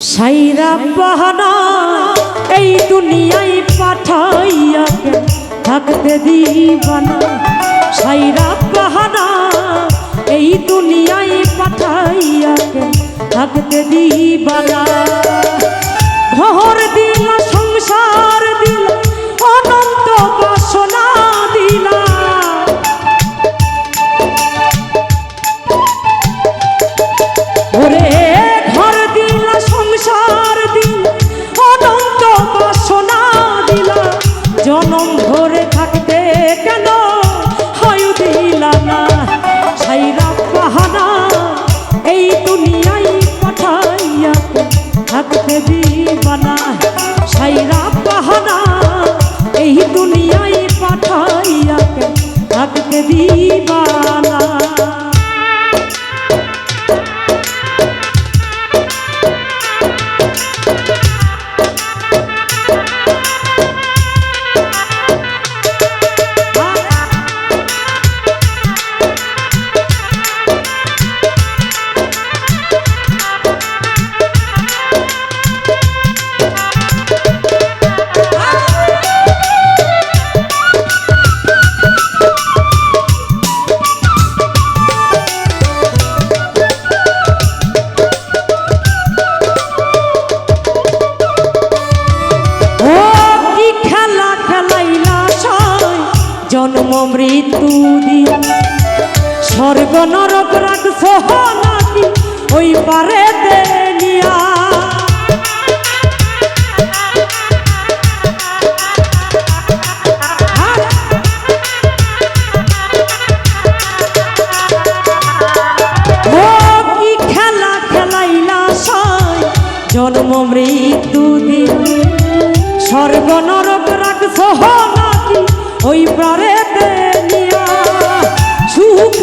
সাইরা বাহানা, এই দুনিয়ায় পাঠাইয়া থাকতে দিবানা। সাইরা বাহানা, এই দুনিয়ায় পাঠাইয়া থাকতে দিবানা। ঘর দিলা জন্ম মৃত্যু স্বর্গ নরক রাখছ নাকি ওই পারে দেনিয়া জন্ম মৃত্যু দিয়া। স্বর্গ নরক নাকি ওই প্রারেতে নিয়া সুখ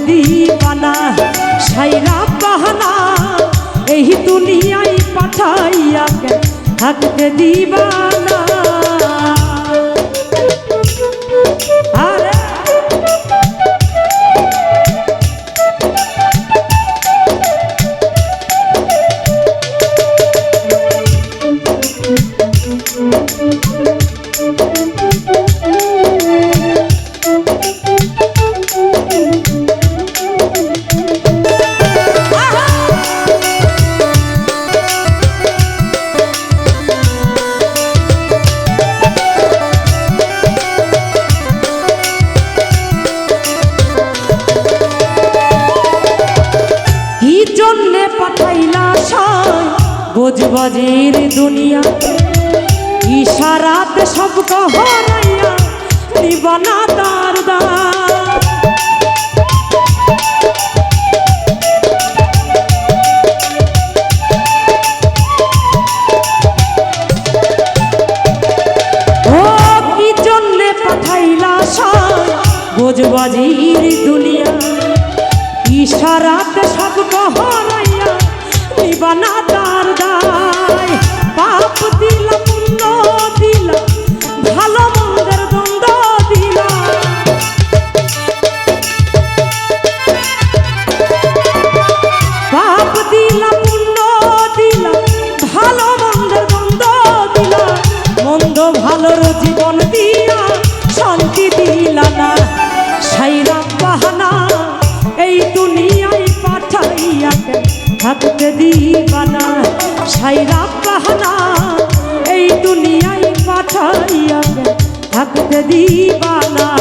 দিবানা সাইরা বাহানা এই দুনিয়ায় পাঠাইয়া থাকতে দিবানা বোঝবাজির দুনিয়া। ইশারাতে সব কহরাইয়া নিবানা তার সাই বোঝবাজির দুনিয়া? ইশারাতে সব কহরাইয়া নিবানা তার দায়। পাপ দিলা পুণ্য দিলা ভালো মন্দের দিবানা সাইরা কাহানা এই দুনিয়ায় পাঠাইয়া থাকতে দিবানা।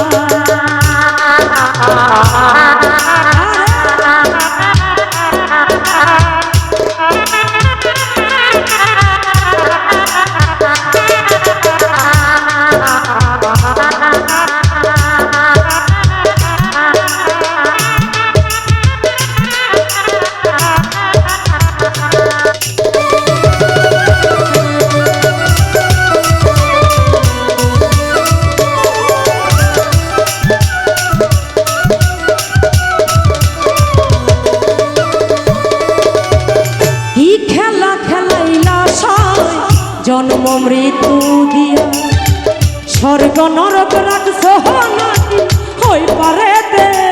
জন্ম মৃত্যু দিয়া। স্বর্গ নরক রাখছ নাকি হই পারে দেয়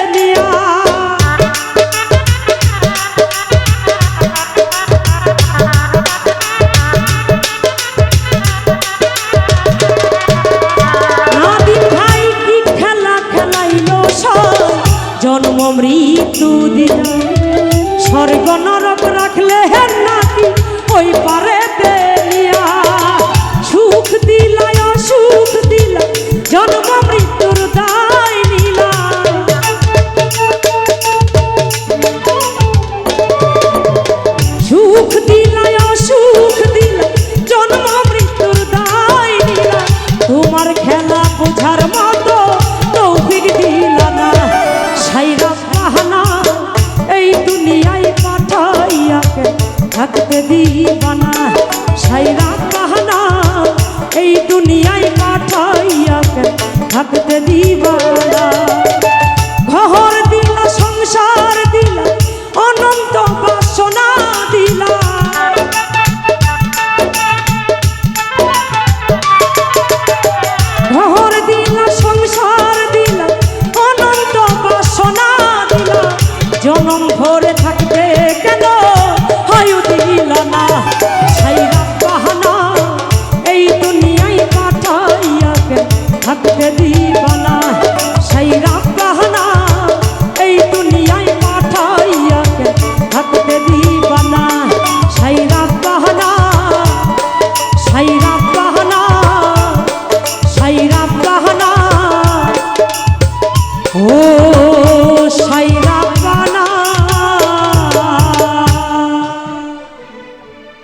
দিবানা